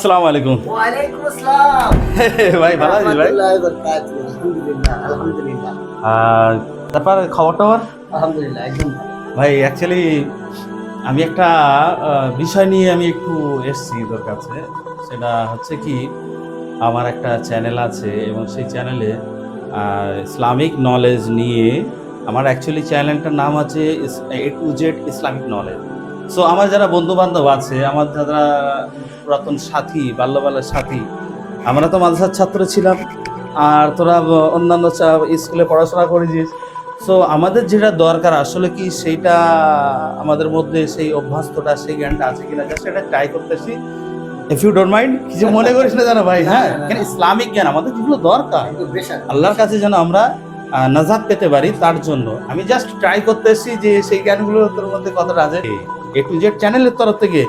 আসসালামু আলাইকুম। ওয়ালাইকুম আসসালাম। ভাই ভালো আছিস ভাই? আলহামদুলিল্লাহ আর তারপর খবর টবর আলহামদুলিল্লাহ একদম ভাই অ্যাকচুয়ালি আমি একটা বিষয় নিয়ে আমি একটু এসছি তোর কাছে। সেটা হচ্ছে কি আমার একটা চ্যানেল আছে এবং সেই চ্যানেলে ইসলামিক নলেজ নিয়ে আমার অ্যাকচুয়ালি চ্যানেলটার নাম আছে A to Z Islamic knowledge so আমার যারা বন্ধু বান্ধব আছে আমার যারা পুরাতন সাথী বাল্যবালের সাথী আমরা তো মাদ্রাসার ছাত্র ছিলাম আর তোরা অন্যান্য চা- স্কুলে পড়াশোনা করেছিস। সো আমাদের যেটা দরকার আসলে কি সেইটা আমাদের মধ্যে সেই অভ্যাস্তটা সেই জ্ঞানটা আছে কিনা জাস্ট এটা ট্রাই করতেছি। ইফ ইউ ডোন্ট মাইন্ড কিছু মনে করিস না জানো ভাই হ্যাঁ। কেন ইসলামিক জ্ঞান আমাদের যেগুলো দরকার আল্লাহর কাছে যেন আমরা নাজাদ পেতে পারি তার জন্য। আমি জাস্ট ট্রাই করতেছি যে সেই জ্ঞানগুলো তোর মধ্যে কতটা আছে। এ টু জেড চ্যানেলের তরফ থেকে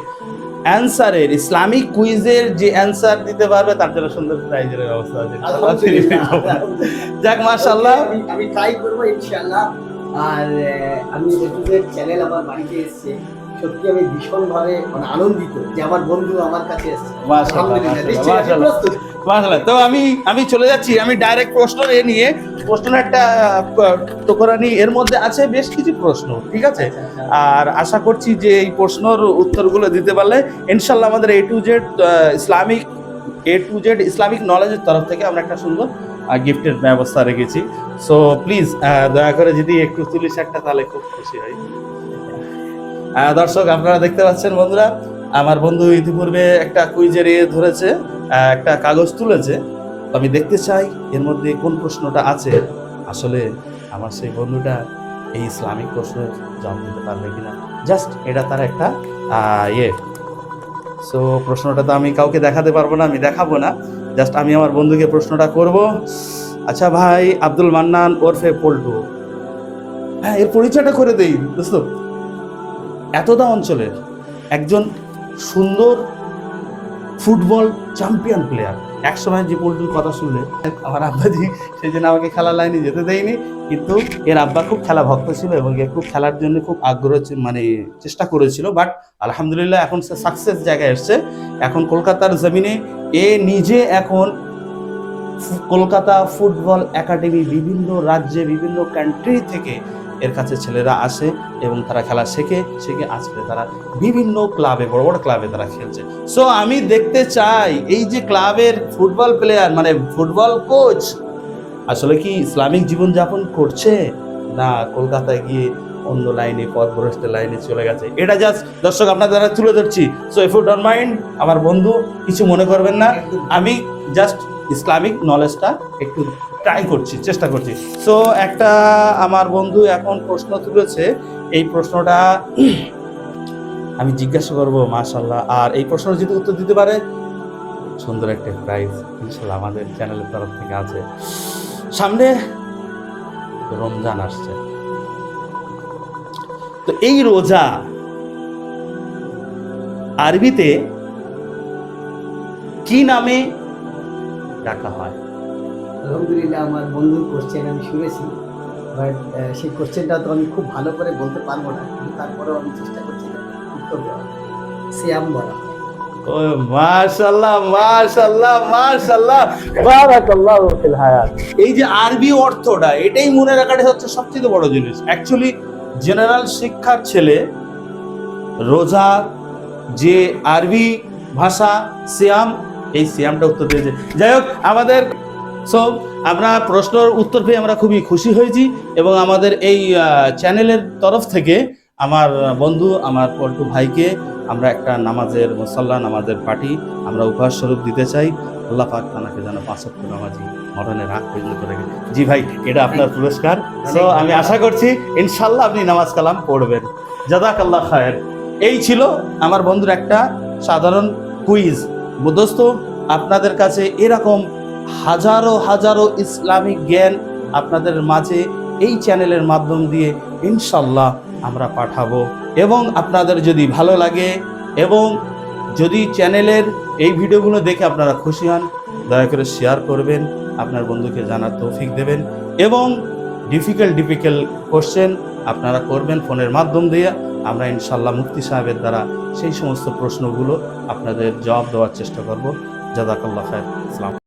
অ্যান্সারের ইসলামিক কুইজের যে অ্যান্সার দিতে পারবে তার জন্য সুন্দর প্রাইজের ব্যবস্থা আছে। যাক মাশাআল্লাহ। আমি- ট্রাই করব ইনশাআল্লাহ। আর আমি ইউটিউবের চ্যানেল আমার বাড়িতে এসেছে। সত্যি আমি ভীষণ ভাবে মানে আনন্দিত যে আমার বন্ধু আমার কাছে এসেছে। মাশাআল্লাহ। তো আমি আমি চলে যাচ্ছি। আমি ডাইরেক্ট প্রশ্ন এ নিয়ে প্রশ্ন একটা টোকরানি এর মধ্যে আছে বেশ কিছু প্রশ্ন, ঠিক আছে? আর আশা করছি যে এই প্রশ্নর উত্তরগুলো দিতে পারলে ইনশাল্লাহ আমাদের A to Z Islamic A to Z Islamic নলেজের তরফ থেকে আমরা একটা সুন্দর গিফটের ব্যবস্থা রেখেছি। সো প্লিজ দয়া করে যদি একটু তুলিস একটা তাহলে খুব খুশি হই। দর্শক, আপনারা দেখতে পাচ্ছেন বন্ধুরা আমার বন্ধু ইতিপূর্বে একটা কুইজের ইয়ে ধরেছে একটা কাগজ তুলেছে। আমি দেখতে চাই এর মধ্যে কোন প্রশ্নটা আছে। আসলে আমার সেই বন্ধুটা এই ইসলামিক প্রশ্নের জবাব দিতে পারবে কিনা। জাস্ট এটা তার একটা ইয়ে। সো প্রশ্নটা তো আমি কাউকে দেখাতে পারব না, আমি দেখাবো না। জাস্ট আমি আমার বন্ধুকে প্রশ্নটা করব। আচ্ছা ভাই, আব্দুল মান্নান ওরফে পল্টু। হ্যাঁ এর পরিচয়টা করে দেই দোস্ত এতদা অঞ্চলের একজন সুন্দর ফুটবল চ্যাম্পিয়ন প্লেয়ার। একসময় যে পল্টুর কথা শুনলে, আমার আব্বাজি সেই জন্য আমাকে খেলার লাইনে যেতে দেয়নি, কিন্তু এর আব্বা খুব খেলা ভক্ত ছিল এবং খুব খেলার জন্য খুব আগ্রহ মানে চেষ্টা করেছিল বাট আলহামদুলিল্লাহ এখন সে সাকসেস জায়গায় এসছে। এখন কলকাতার জমিনে এ নিজে এখন কলকাতা ফুটবল একাডেমি বিভিন্ন রাজ্যে, বিভিন্ন কান্ট্রি থেকে এর কাছে ছেলেরা আসে এবং তারা খেলা শেখে শেখে আজকে তারা বিভিন্ন ক্লাবে বড় বড় ক্লাবে তারা খেলছে। সো আমি দেখতে চাই এই যে ক্লাবের ফুটবল প্লেয়ার মানে ফুটবল কোচ আসলে কি ইসলামিক জীবনযাপন করছে? না কলকাতায় গিয়ে অন্য লাইনে পথভ্রষ্ট লাইনে চলে গেছে। এটা জাস্ট দর্শক আপনাদের দ্বারা তুলে ধরছি। So if you don't mind আমার বন্ধু কিছু মনে করবেন না। আমি জাস্ট ইসলামিক নলেজটা একটু ট্রাই করছি, চেষ্টা করছি। সো একটা আমার বন্ধু এখন প্রশ্ন তুলেছে, এই প্রশ্নটা আমি জিজ্ঞাসা করব মাশাল্লাহ আর এই প্রশ্নের যদি উত্তর দিতে পারে, সুন্দর একটা প্রাইজ ইনশাল্লাহ আমাদের চ্যানেলের তরফ থেকে আছে। সামনে রমজান আসছে। তো এই রোজা আরবিতে কি নামে ডাকা হয়? আলহামদুলিল্লাহ আমার বন্ধুর কোশ্চেন আমি শুনেছি বাট সেই কোশ্চেনটা তো আমি খুব ভালো করে বলতে পারব না, কিন্তু তারপরেও আমি চেষ্টা করছি উত্তর দেওয়ার। সিয়াম বলা। ও, মাশাআল্লাহ মাশাআল্লাহ মাশাআল্লাহ, বারাকাল্লাহু ফিল হায়াত। এই যে আরবি অর্থটা, এটাই মনে রাখাটা হচ্ছে সবচেয়ে বড় জিনিস। অ্যাকচুয়ালি জেনারেল শিক্ষার ছেলে, রোজা, যে আরবি ভাষা, সিয়াম, এই সিয়ামটা উত্তর দিয়েছে। যাই হোক, আমাদের সো আমরা প্রশ্নের উত্তর পেয়ে আমরা খুবই খুশি হয়েছি এবং আমাদের এই চ্যানেলের তরফ থেকে আমার বন্ধু আমার পল্টু ভাইকে আমরা একটা নামাজের মুসল্লা নামাজের পার্টি আমরা উপহার স্বরূপ দিতে চাই। আল্লাহ পাক তানাকে যেন পাঁচক্য নামাজি মরণের রাগ পর্যন্ত রেখে জি ভাই এটা আপনার পুরস্কার। সো আমি আশা করছি ইনশাল্লাহ আপনি নামাজ কালাম পড়বেন। জাদাক আল্লাহ খায়ের। এই ছিল আমার বন্ধুর একটা সাধারণ কুইজ দোস্ত আপনাদের কাছে এরকম হাজারো হাজারো ইসলামিক জ্ঞান আপনাদের মাঝে এই চ্যানেলের মাধ্যম দিয়ে ইনশাল্লাহ আমরা পাঠাবো। এবং আপনাদের যদি ভালো লাগে এবং যদি চ্যানেলের এই ভিডিওগুলো দেখে আপনারা খুশি হন, দয়া করে শেয়ার করবেন, আপনার বন্ধুকে জানার তৌফিক দেবেন এবং ডিফিকাল্ট ডিফিকাল্ট কোশ্চেন আপনারা করবেন ফোনের মাধ্যম দিয়ে, আমরা ইনশাল্লাহ মুফতি সাহেবের দ্বারা সেই সমস্ত প্রশ্নগুলো আপনাদের জবাব দেওয়ার চেষ্টা করব। জাদাকাল্লা খায়ের ইসলাম